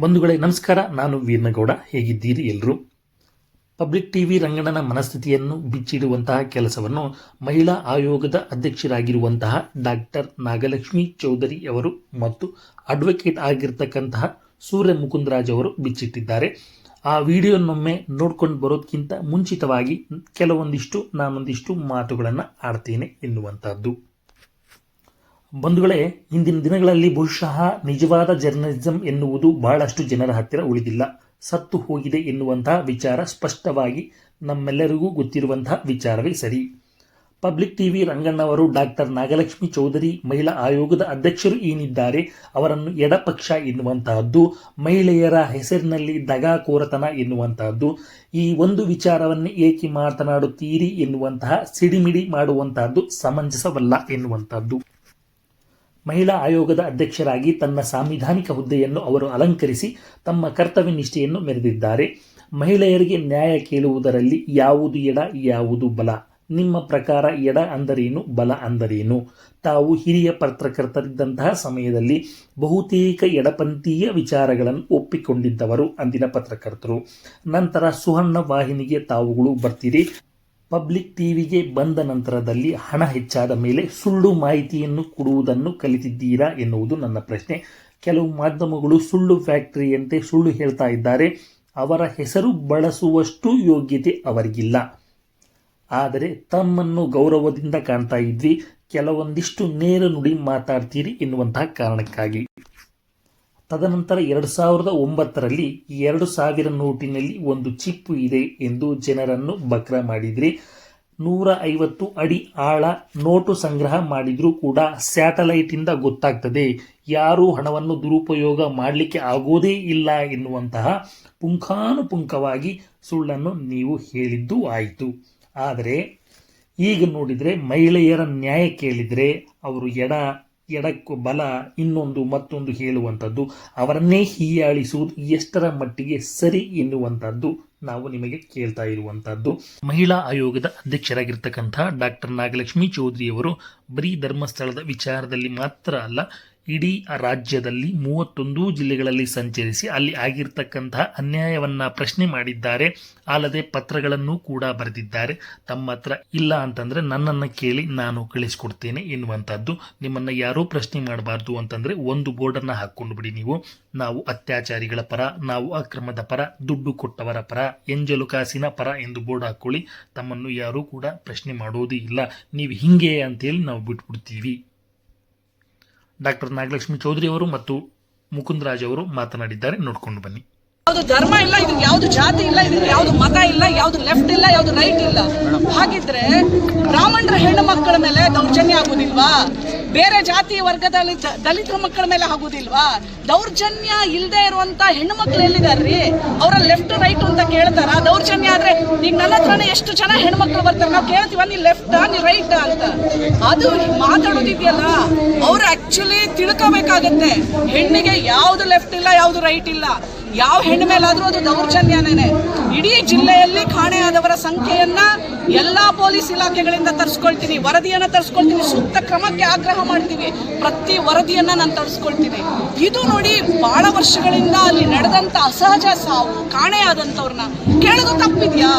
ಬಂಧುಗಳೇ, ನಮಸ್ಕಾರ. ನಾನು ವೀರ್ನಗೌಡ. ಹೇಗಿದ್ದೀರಿ ಎಲ್ಲರೂ ಪಬ್ಲಿಕ್ ಟಿವಿ ರಂಗಣನ ಮನಸ್ಥಿತಿಯನ್ನು ಬಿಚ್ಚಿಡುವಂತಹ ಕೆಲಸವನ್ನು ಮಹಿಳಾ ಆಯೋಗದ ಅಧ್ಯಕ್ಷರಾಗಿರುವಂತಹ ಡಾಕ್ಟರ್ ನಾಗಲಕ್ಷ್ಮಿ ಚೌಧರಿ ಅವರು ಮತ್ತು ಅಡ್ವೊಕೇಟ್ ಆಗಿರ್ತಕ್ಕಂತಹ ಸೂರ್ಯ ಮುಕುಂದರಾಜ್ ಅವರು ಬಿಚ್ಚಿಟ್ಟಿದ್ದಾರೆ. ಆ ವಿಡಿಯೋನೊಮ್ಮೆ ನೋಡ್ಕೊಂಡು ಬರೋದಕ್ಕಿಂತ ಮುಂಚಿತವಾಗಿ ಕೆಲವೊಂದಿಷ್ಟು ನಾನೊಂದಿಷ್ಟು ಮಾತುಗಳನ್ನು ಆಡ್ತೇನೆ ಎನ್ನುವಂತಹದ್ದು ಬಂಧುಗಳೇ, ಇಂದಿನ ದಿನಗಳಲ್ಲಿ ಬಹುಶಃ ನಿಜವಾದ ಜರ್ನಲಿಸಂ ಎನ್ನುವುದು ಬಹಳಷ್ಟು ಜನರ ಹತ್ತಿರ ಉಳಿದಿಲ್ಲ. ಸತ್ತು ಹೋಗಿದೆ ಎನ್ನುವಂತಹ ವಿಚಾರ ಸ್ಪಷ್ಟವಾಗಿ ನಮ್ಮೆಲ್ಲರಿಗೂ ಗೊತ್ತಿರುವಂತಹ ವಿಚಾರವೇ ಸರಿ. ಪಬ್ಲಿಕ್ ಟಿವಿ ರಂಗಣ್ಣವರು ಡಾಕ್ಟರ್ ನಾಗಲಕ್ಷ್ಮಿ ಚೌಧರಿ, ಮಹಿಳಾ ಆಯೋಗದ ಅಧ್ಯಕ್ಷರು ಏನಿದ್ದಾರೆ, ಅವರನ್ನು ಎಡಪಕ್ಷ ಎನ್ನುವಂತಹದ್ದು, ಮಹಿಳೆಯರ ಹೆಸರಿನಲ್ಲಿ ದಗಾಕೋರತನ ಎನ್ನುವಂತಹದ್ದು, ಈ ಒಂದು ವಿಚಾರವನ್ನು ಏಕೆ ಮಾತನಾಡುತ್ತೀರಿ ಎನ್ನುವಂತಹ ಸಿಡಿಮಿಡಿ ಮಾಡುವಂತಹದ್ದು ಸಮಂಜಸವಲ್ಲ ಎನ್ನುವಂತಹದ್ದು. ಮಹಿಳಾ ಆಯೋಗದ ಅಧ್ಯಕ್ಷರಾಗಿ ತನ್ನ ಸಾಂವಿಧಾನಿಕ ಹುದ್ದೆಯನ್ನು ಅವರು ಅಲಂಕರಿಸಿ ತಮ್ಮ ಕರ್ತವ್ಯ ನಿಷ್ಠೆಯನ್ನು ಮೆರೆದಿದ್ದಾರೆ. ಮಹಿಳೆಯರಿಗೆ ನ್ಯಾಯ ಕೇಳುವುದರಲ್ಲಿ ಯಾವುದು ಎಡ, ಯಾವುದು ಬಲ? ನಿಮ್ಮ ಪ್ರಕಾರ ಎಡ ಅಂದರೇನು, ಬಲ ಅಂದರೇನು? ತಾವು ಹಿರಿಯ ಪತ್ರಕರ್ತರಿದ್ದಂತಹ ಸಮಯದಲ್ಲಿ ಬಹುತೇಕ ಎಡಪಂಥೀಯ ವಿಚಾರಗಳನ್ನು ಒಪ್ಪಿಕೊಂಡಿದ್ದವರು ಅಂದಿನ ಪತ್ರಕರ್ತರು. ನಂತರ ಸುವರ್ಣ ವಾಹಿನಿಗೆ ತಾವುಗಳು ಬರ್ತೀರಿ. ಪಬ್ಲಿಕ್ ಟಿವಿಗೆ ಬಂದ ನಂತರದಲ್ಲಿ ಹಣ ಹೆಚ್ಚಾದ ಮೇಲೆ ಸುಳ್ಳು ಮಾಹಿತಿಯನ್ನು ಕೊಡುವುದನ್ನು ಕಲಿತಿದ್ದೀರಾ ಎನ್ನುವುದು ನನ್ನ ಪ್ರಶ್ನೆ. ಕೆಲವು ಮಾಧ್ಯಮಗಳು ಸುಳ್ಳು ಫ್ಯಾಕ್ಟರಿಯಂತೆ ಸುಳ್ಳು ಹೇಳ್ತಾ ಇದ್ದಾರೆ. ಅವರ ಹೆಸರು ಬಳಸುವಷ್ಟು ಯೋಗ್ಯತೆ ಅವರಿಗಿಲ್ಲ. ಆದರೆ ತಮ್ಮನ್ನು ಗೌರವದಿಂದ ಕಾಣ್ತಾ ಇದ್ವಿ. ಕೆಲವೊಂದಿಷ್ಟು ನೇರ ನುಡಿ ಮಾತಾಡ್ತೀರಿ ಎನ್ನುವಂತಹ ಕಾರಣಕ್ಕಾಗಿ. ತದನಂತರ ಎರಡು ಸಾವಿರದ ಒಂಬತ್ತರಲ್ಲಿ ಎರಡು ಸಾವಿರ ನೋಟಿನಲ್ಲಿ ಒಂದು ಚಿಪ್ಪು ಇದೆ ಎಂದು ಜನರನ್ನು ಬಕ್ರ ಮಾಡಿದ್ರಿ. ನೂರ ಐವತ್ತು ಅಡಿ ಆಳ ನೋಟು ಸಂಗ್ರಹ ಮಾಡಿದ್ರೂ ಕೂಡ ಸ್ಯಾಟಲೈಟಿಂದ ಗೊತ್ತಾಗ್ತದೆ. ಯಾರೂ ಹಣವನ್ನು ದುರುಪಯೋಗ ಮಾಡಲಿಕ್ಕೆ ಆಗೋದೇ ಇಲ್ಲ ಎನ್ನುವಂತಹ ಪುಂಖಾನುಪುಂಖವಾಗಿ ಸುಳ್ಳನ್ನು ನೀವು ಹೇಳಿದ್ದು ಆಯಿತು. ಆದರೆ ಈಗ ನೋಡಿದರೆ ಮಹಿಳೆಯರ ನ್ಯಾಯ ಕೇಳಿದರೆ ಅವರು ಎಡ ಎಡಕ್ಕೂ ಬಲ, ಇನ್ನೊಂದು ಮತ್ತೊಂದು ಹೇಳುವಂಥದ್ದು, ಅವರನ್ನೇ ಹೀಯಾಳಿಸುವುದು ಎಷ್ಟರ ಮಟ್ಟಿಗೆ ಸರಿ ಎನ್ನುವಂಥದ್ದು ನಾವು ನಿಮಗೆ ಕೇಳ್ತಾ ಇರುವಂತಹದ್ದು ಮಹಿಳಾ ಆಯೋಗದ ಅಧ್ಯಕ್ಷರಾಗಿರ್ತಕ್ಕಂಥ ಡಾಕ್ಟರ್ ನಾಗಲಕ್ಷ್ಮಿ ಚೌಧರಿ ಅವರು ಬರೀ ಧರ್ಮಸ್ಥಳದ ವಿಚಾರದಲ್ಲಿ ಮಾತ್ರ ಅಲ್ಲ ಇಡೀ ರಾಜ್ಯದಲ್ಲಿ ಮೂವತ್ತೊಂದು ಜಿಲ್ಲೆಗಳಲ್ಲಿ ಸಂಚರಿಸಿ ಅಲ್ಲಿ ಆಗಿರ್ತಕ್ಕಂತಹ ಅನ್ಯಾಯವನ್ನ ಪ್ರಶ್ನೆ ಮಾಡಿದ್ದಾರೆ. ಅಲ್ಲದೆ ಪತ್ರಗಳನ್ನು ಕೂಡ ಬರೆದಿದ್ದಾರೆ. ತಮ್ಮ ಹತ್ರ ಇಲ್ಲ ಅಂತಂದ್ರೆ ನನ್ನನ್ನು ಕೇಳಿ ನಾನು ಕಳಿಸ್ಕೊಡ್ತೇನೆ ಎನ್ನುವಂಥದ್ದು. ನಿಮ್ಮನ್ನ ಯಾರೂ ಪ್ರಶ್ನೆ ಮಾಡಬಾರ್ದು ಅಂತಂದ್ರೆ ಒಂದು ಬೋರ್ಡನ್ನು ಹಾಕ್ಕೊಂಡು ಬಿಡಿ ನೀವು. ನಾವು ಅತ್ಯಾಚಾರಿಗಳ ಪರ, ನಾವು ಅಕ್ರಮದ ಪರ, ದುಡ್ಡು ಕೊಟ್ಟವರ ಪರ, ಎಂಜಲು ಕಾಸಿನ ಪರ ಎಂದು ಬೋರ್ಡ್ ಹಾಕೊಳ್ಳಿ ತಮ್ಮನ್ನು ಯಾರೂ ಕೂಡ ಪ್ರಶ್ನೆ ಮಾಡೋದೇ ಇಲ್ಲ. ನೀವು ಹಿಂಗೆ ಅಂತೇಳಿ ನಾವು ಬಿಟ್ಬಿಡ್ತೀವಿ. ಡಾಕ್ಟರ್ ನಾಗಲಕ್ಷ್ಮಿ ಚೌಧರಿ ಅವರು ಮತ್ತು ಮುಕುಂದರಾಜ್ ಅವರು ಮಾತನಾಡಿದ್ದಾರೆ. ನೋಡ್ಕೊಂಡು ಬನ್ನಿ. ಯಾವುದು ಧರ್ಮ ಇಲ್ಲ ಇದು ಯಾವ್ದು ಜಾತಿ ಇಲ್ಲ ಇದಕ್ಕೆ ಯಾವ್ದು ಮತ ಇಲ್ಲ, ಯಾವ್ದು ಲೆಫ್ಟ್ ಇಲ್ಲ, ಯಾವ್ದು ರೈಟ್ ಇಲ್ಲ. ಹಾಗಿದ್ರೆ ಬ್ರಾಹ್ಮಣರ ಹೆಣ್ಣು ಮಕ್ಕಳ ಮೇಲೆ ದೌರ್ಜನ್ಯ ಆಗುದಿಲ್ವಾ? ಬೇರೆ ಜಾತಿ ವರ್ಗದಲ್ಲಿ ದಲಿತರ ಮಕ್ಕಳ ಮೇಲೆ ಆಗುದಿಲ್ವಾ? ದೌರ್ಜನ್ಯ ಇಲ್ಲದೆ ಇರುವಂತ ಹೆಣ್ಣು ಮಕ್ಕಳು ಎಲ್ಲಿದಾರ್ರಿ? ಅವರ ಲೆಫ್ಟ್ ರೈಟ್ ಅಂತ ಕೇಳ್ತಾರ? ದೌರ್ಜನ್ಯ ಆದ್ರೆ ಈಗ ನನ್ನ ಹತ್ರನೇ ಎಷ್ಟು ಜನ ಹೆಣ್ಮಕ್ಳು ಬರ್ತಾರೆ? ನಾವು ಕೇಳ್ತೀವ, ನೀ ಲೆಫ್ಟ್ ನೀ ರೈಟ್ ಅಂತ. ಅದು ಮಾತಾಡೋದಿದೆಯಲ್ಲ, ಅವ್ರು ಆಕ್ಚುಲಿ ತಿಳ್ಕೋಬೇಕಾಗತ್ತೆ. ಹೆಣ್ಣಿಗೆ ಯಾವ್ದು ಲೆಫ್ಟ್ ಇಲ್ಲ, ಯಾವ್ದು ರೈಟ್ ಇಲ್ಲ. ಯಾವ ಹೆಣ್ಣು ಮೇಲಾದ್ರೂ ಅದು ದೌರ್ಜನ್ಯನೇ ಇಡೀ ಜಿಲ್ಲೆಯಲ್ಲಿ ಕಾಣೆಯಾದವರ ಸಂಖ್ಯೆಯನ್ನ ಎಲ್ಲಾ ಪೊಲೀಸ್ ಇಲಾಖೆಗಳಿಂದ ತರಿಸ್ಕೊಳ್ತೀನಿ ವರದಿಯನ್ನ ತರಿಸ್ಕೊಳ್ತೀನಿ ಸೂಕ್ತ ಕ್ರಮಕ್ಕೆ ಆಗ್ರಹ ಮಾಡ್ತೀವಿ. ಪ್ರತಿ ವರದಿಯನ್ನ ನಾನು ತರಿಸ್ಕೊಳ್ತೀನಿ. ಇದು ನೋಡಿ ಬಹಳ ವರ್ಷಗಳಿಂದ ಅಲ್ಲಿ ನಡೆದಂತ ಅಸಹಜ ಸಾವು ಕಾಣೆಯಾದಂತವ್ರನ್ನ ಕೇಳೋದು ತಪ್ಪಿದ್ಯಾ?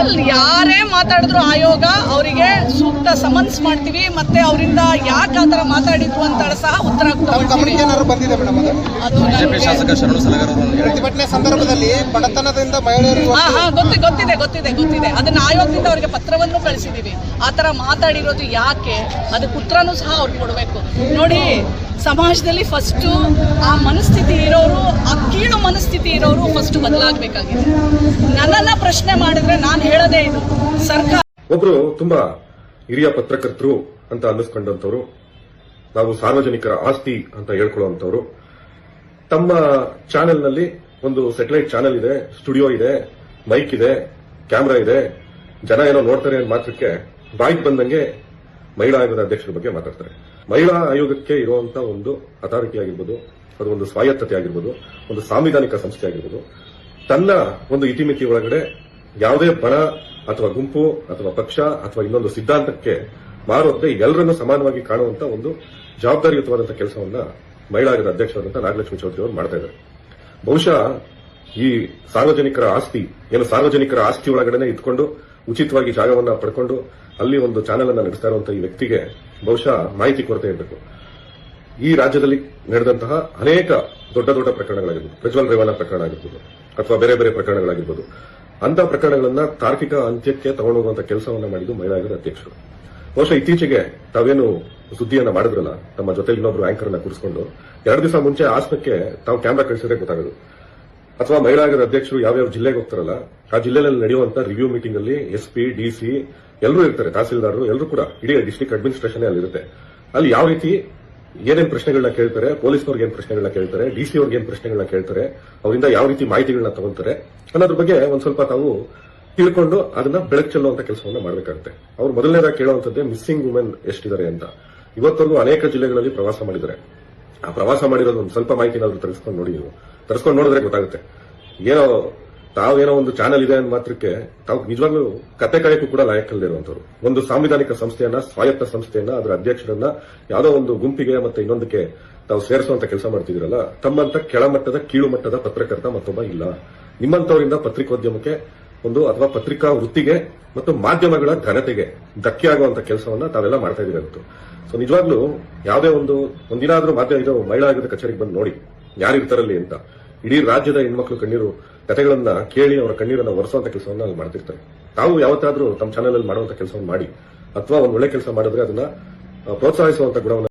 ಅಲ್ಲಿ ಯಾರೇ ಮಾತಾಡಿದ್ರು ಆಯೋಗ ಅವರಿಗೆ ಸೂಕ್ತ ಸಮನ್ಸ್ ಮಾಡ್ತೀವಿ ಮತ್ತೆ ಅವರಿಂದ ಯಾಕೆ ಆತರ ಮಾತಾಡಿದ್ರು ಅಂತ ಸಹ ಉತ್ತರ ಗೊತ್ತಿದೆ ಗಮನಕ್ಕೆ ಏನಾದ್ರು ಬಂದಿದೆ ಮೇಡಮ್ ಅದು? ಶಾಸಕ ಶರಣು ಸಲಗರ್ ಪ್ರತಿಭಟನೆ ಸಂದರ್ಭದಲ್ಲಿ ಬಡತನದಿಂದ ಮಹಿಳೆಯರು ಹಾ ಹಾ ಗೊತ್ತಿ ಗೊತ್ತಿದೆ. ಗೊತ್ತಿದೆ ಗೊತ್ತಿದೆ. ಅದನ್ನ ಆಯೋಗದಿಂದ ಅವರಿಗೆ ಪತ್ರವನ್ನು ಕಳಿಸಿದ್ದೀವಿ ಆ ಥರ ಮಾತಾಡಿರೋದು ಯಾಕೆ? ಅದಕ್ಕೆ ಉತ್ತರನೂ ಸಹ ಅವ್ರಿಗೆ ಕೊಡಬೇಕು. ನೋಡಿ, ಸಮಾಜದಲ್ಲಿ ಫಸ್ಟು ಆ ಮನಸ್ಥಿತಿ ಇರೋರು, ಆ ಕೀಳು ಮನಸ್ಥಿತಿ ಇರೋರು ಫಸ್ಟ್ ಬದಲಾಗಬೇಕಾಗಿದೆ. ನನ್ನನ್ನ ಪ್ರಶ್ನೆ ಮಾಡಿದ್ರೆ ನಾನು ಹೇಳೋದೇ ಇದು. ಸರ್ಕಾರ ಒಬ್ರು ತುಂಬಾ ಹಿರಿಯ ಪತ್ರಕರ್ತರು ಅಂತ ಅನ್ನಿಸ್ಕೊಂಡಂತವ್ರು ನಾವು ಸಾರ್ವಜನಿಕರ ಆಸ್ತಿ ಅಂತ ಹೇಳ್ಕೊಳ್ಳುವಂತವ್ರು ತಮ್ಮ ಚಾನೆಲ್ನಲ್ಲಿ ಒಂದು ಸೆಟಲೈಟ್ ಚಾನೆಲ್ ಇದೆ ಸ್ಟುಡಿಯೋ ಇದೆ ಮೈಕ್ ಇದೆ ಕ್ಯಾಮ್ರಾ ಇದೆ. ಜನ ಏನೋ ನೋಡ್ತಾರೆ ಅಂತ ಮಾತ್ರಕ್ಕೆ ಬಾಯಿಗೆ ಬಂದಂಗೆ ಮಹಿಳಾ ಆಯೋಗದ ಅಧ್ಯಕ್ಷರ ಬಗ್ಗೆ ಮಾತಾಡ್ತಾರೆ. ಮಹಿಳಾ ಆಯೋಗಕ್ಕೆ ಇರುವಂತ ಒಂದು ಅಥಾರಿಟಿ ಆಗಿರ್ಬೋದು, ಅದು ಒಂದು ಸ್ವಾಯತ್ತತೆ ಆಗಿರ್ಬೋದು, ಒಂದು ಸಾಂವಿಧಾನಿಕ ಸಂಸ್ಥೆ ಆಗಿರ್ಬೋದು, ತನ್ನ ಒಂದು ಇತಿಮಿತಿ ಒಳಗಡೆ ಯಾವುದೇ ಬಣ ಅಥವಾ ಗುಂಪು ಅಥವಾ ಪಕ್ಷ ಅಥವಾ ಇನ್ನೊಂದು ಸಿದ್ಧಾಂತಕ್ಕೆ ಮಾರುವಂತೆ ಎಲ್ಲರನ್ನು ಸಮಾನವಾಗಿ ಕಾಣುವಂತ ಒಂದು ಜವಾಬ್ದಾರಿಯುತವಾದಂತಹ ಕೆಲಸವನ್ನ ಮಹಿಳಾ ಆಯೋಗದ ಅಧ್ಯಕ್ಷರಾದಂತಹ ನಾಗಲಕ್ಷ್ಮಿ ಚೌಧರಿ ಅವರು ಮಾಡ್ತಾ ಇದ್ದಾರೆ. ಬಹುಶಃ ಈ ಸಾರ್ವಜನಿಕರ ಆಸ್ತಿ ಏನು ಸಾರ್ವಜನಿಕರ ಆಸ್ತಿ ಒಳಗಡೆನೆ ಇದ್ಕೊಂಡು ಉಚಿತವಾಗಿ ಜಾಗವನ್ನ ಪಡ್ಕೊಂಡು ಅಲ್ಲಿ ಒಂದು ಚಾನೆಲ್ ಅನ್ನು ನಡೆಸ್ತಾ ಇರುವಂತಹ ಈ ವ್ಯಕ್ತಿಗೆ ಬಹುಶಃ ಮಾಹಿತಿ ಕೊರತೆ ಇರಬೇಕು. ಈ ರಾಜ್ಯದಲ್ಲಿ ನಡೆದಂತಹ ಅನೇಕ ದೊಡ್ಡ ದೊಡ್ಡ ಪ್ರಕರಣಗಳಾಗಿರ್ಬೋದು, ಪ್ರಜ್ವಲ್ ರೇವಣ್ಣ ಪ್ರಕರಣ ಆಗಿರ್ಬೋದು, ಅಥವಾ ಬೇರೆ ಬೇರೆ ಪ್ರಕರಣಗಳಾಗಿರ್ಬೋದು ಅಂತಹ ಪ್ರಕರಣಗಳನ್ನ ತಾರ್ಕಿಕ ಅಂತ್ಯಕ್ಕೆ ತಗೊಂಡೋಗುವಂತ ಕೆಲಸವನ್ನ ಮಾಡಿದ್ದು ಮಹಿಳಾ ಆಯೋಗದ ಅಧ್ಯಕ್ಷರು. ಬಹುಶಃ ಇತ್ತೀಚೆಗೆ ತಾವೇನು ಸುದ್ದಿಯನ್ನ ಮಾಡಿದ್ರಲ್ಲ ತಮ್ಮ ಜೊತೆ ಇನ್ನೊಬ್ರು ಆಂಕರ್ ಅನ್ನ ಕೂರಿಸಿಕೊಂಡು, ಎರಡು ದಿವಸ ಮುಂಚೆ ಆಸ್ಪತ್ರೆ ತಾವು ಕ್ಯಾಮ್ರಾ ಕಳಿಸಿದ್ರೆ ಗೊತ್ತಾಗೋದು. ಅಥವಾ ಮಹಿಳಾ ಆಯೋಗದ ಅಧ್ಯಕ್ಷರು ಯಾವ್ಯಾವ ಜಿಲ್ಲೆಗೆ ಹೋಗ್ತಾರಲ್ಲ, ಆ ಜಿಲ್ಲೆಯಲ್ಲಿ ನಡೆಯುವಂತ ರಿವ್ಯೂ ಮೀಟಿಂಗ್ ಅಲ್ಲಿ ಎಸ್ಪಿ ಡಿಸಿ ಎಲ್ಲರೂ ಇರ್ತಾರೆ, ತಹಸೀಲ್ದಾರರು ಎಲ್ಲರೂ ಕೂಡ, ಇಡೀ ಡಿಸ್ಟ್ರಿಕ್ಟ್ ಅಡ್ಮಿನಿಸ್ಟ್ರೇಷನ್ ಅಲ್ಲಿರುತ್ತೆ. ಅಲ್ಲಿ ಯಾವ ರೀತಿ ಏನೇನು ಪ್ರಶ್ನೆಗಳನ್ನ ಕೇಳ್ತಾರೆ ಪೊಲೀಸ್ನವ್ರಿಗೆ ಏನ್ ಪ್ರಶ್ನೆಗಳನ್ನ ಕೇಳ್ತಾರೆ ಡಿಸಿ ಅವ್ರಿಗೆ ಏನ್ ಪ್ರಶ್ನೆಗಳನ್ನ ಕೇಳ್ತಾರೆ, ಅವರಿಂದ ಯಾವ ರೀತಿ ಮಾಹಿತಿಗಳನ್ನ ತಗೊಂತಾರೆ, ಅನ್ನೋದ್ರ ಬಗ್ಗೆ ಒಂದ್ ಸ್ವಲ್ಪ ತಾವು ತಿಳ್ಕೊಂಡು ಅದನ್ನ ಬೆಳಕು ಚೆಲ್ಲುವಂತ ಕೆಲಸವನ್ನ ಮಾಡಬೇಕಾಗುತ್ತೆ. ಅವ್ರು ಮೊದಲನೇದಾಗಿ ಕೇಳುವಂತದ್ದೇ ಮಿಸ್ಸಿಂಗ್ ವುಮೆನ್ ಎಷ್ಟಿದ್ದಾರೆ ಅಂತ. ಇವತ್ತರೆಗೂ ಅನೇಕ ಜಿಲ್ಲೆಗಳಲ್ಲಿ ಪ್ರವಾಸ ಮಾಡಿದ್ದಾರೆ. ಆ ಪ್ರವಾಸ ಮಾಡಿರೋದು ಒಂದು ಸ್ವಲ್ಪ ಮಾಹಿತಿ ಏನಾದ್ರು ತರಿಸ್ಕೊಂಡು ನೋಡಿ ನೀವು. ತರಿಸ್ಕೊಂಡು ನೋಡಿದ್ರೆ ಗೊತ್ತಾಗುತ್ತೆ. ಏನೋ ತಾವೇನೋ ಒಂದು ಚಾನೆಲ್ ಇದೆ ಅನ್ನೋ ಮಾತ್ರಕ್ಕೆ ತಾವು ನಿಜವಾಗ್ಲೂ ಕತೆ ಕಳೆಯಕ್ಕೂ ಕೂಡ ಲಾಯಕಲ್ಲಿರುವಂತವ್ರು ಒಂದು ಸಾಂವಿಧಾನಿಕ ಸಂಸ್ಥೆಯನ್ನ, ಸ್ವಾಯತ್ತ ಸಂಸ್ಥೆಯನ್ನ, ಅದರ ಅಧ್ಯಕ್ಷರನ್ನ ಯಾವುದೋ ಒಂದು ಗುಂಪಿಗೆ ಮತ್ತೆ ಇನ್ನೊಂದಕ್ಕೆ ತಾವು ಸೇರಿಸುವಂತ ಕೆಲಸ ಮಾಡ್ತಿದ್ರಲ್ಲ ತಮ್ಮಂತ ಕೆಳಮಟ್ಟದ ಕೀಳು ಮಟ್ಟದ ಪತ್ರಕರ್ತ ಮತ್ತೊಬ್ಬ ಇಲ್ಲ. ನಿಮ್ಮಂತವರಿಂದ ಪತ್ರಿಕೋದ್ಯಮಕ್ಕೆ ಒಂದು ಅಥವಾ ಪತ್ರಿಕಾ ವೃತ್ತಿಗೆ ಮತ್ತು ಮಾಧ್ಯಮಗಳ ಘನತೆಗೆ ಧಕ್ಕೆ ಆಗುವಂತ ಕೆಲಸವನ್ನ ತಾವೆಲ್ಲ ಮಾಡ್ತಾ ಇದ್ದೀರ ಸೊ ನಿಜವಾಗ್ಲೂ ಯಾವುದೇ ಒಂದು, ಒಂದಿನಾದ್ರೂ ಮಾಧ್ಯಮ ಇದು ಮಹಿಳಾ ಆಯೋಗದ ಕಚೇರಿಗೆ ಬಂದು ನೋಡಿ. ಯಾರಿರ್ತಾರಲ್ಲಿ ಅಂತ. ಇಡೀ ರಾಜ್ಯದ ಹೆಣ್ಮಕ್ಳು ಕಣ್ಣೀರು ಕಥೆಗಳನ್ನ ಕೇಳಿ ಅವರ ಕಣ್ಣೀರನ್ನ ಒರೆಸುವಂತ ಕೆಲಸವನ್ನ ಅಲ್ಲಿ ಮಾಡ್ತಿರ್ತಾರೆ. ತಾವು ಯಾವತ್ತಾದ್ರೂ ತಮ್ಮ ಚಾನೆಲ್ ಅಲ್ಲಿ ಮಾಡುವಂತ ಕೆಲಸವನ್ನು ಮಾಡಿ, ಅಥವಾ ಒಂದು ಒಳ್ಳೆ ಕೆಲಸ ಮಾಡಿದ್ರೆ ಅದನ್ನ ಪ್ರೋತ್ಸಾಹಿಸುವಂತ ಗುಣವನ್ನು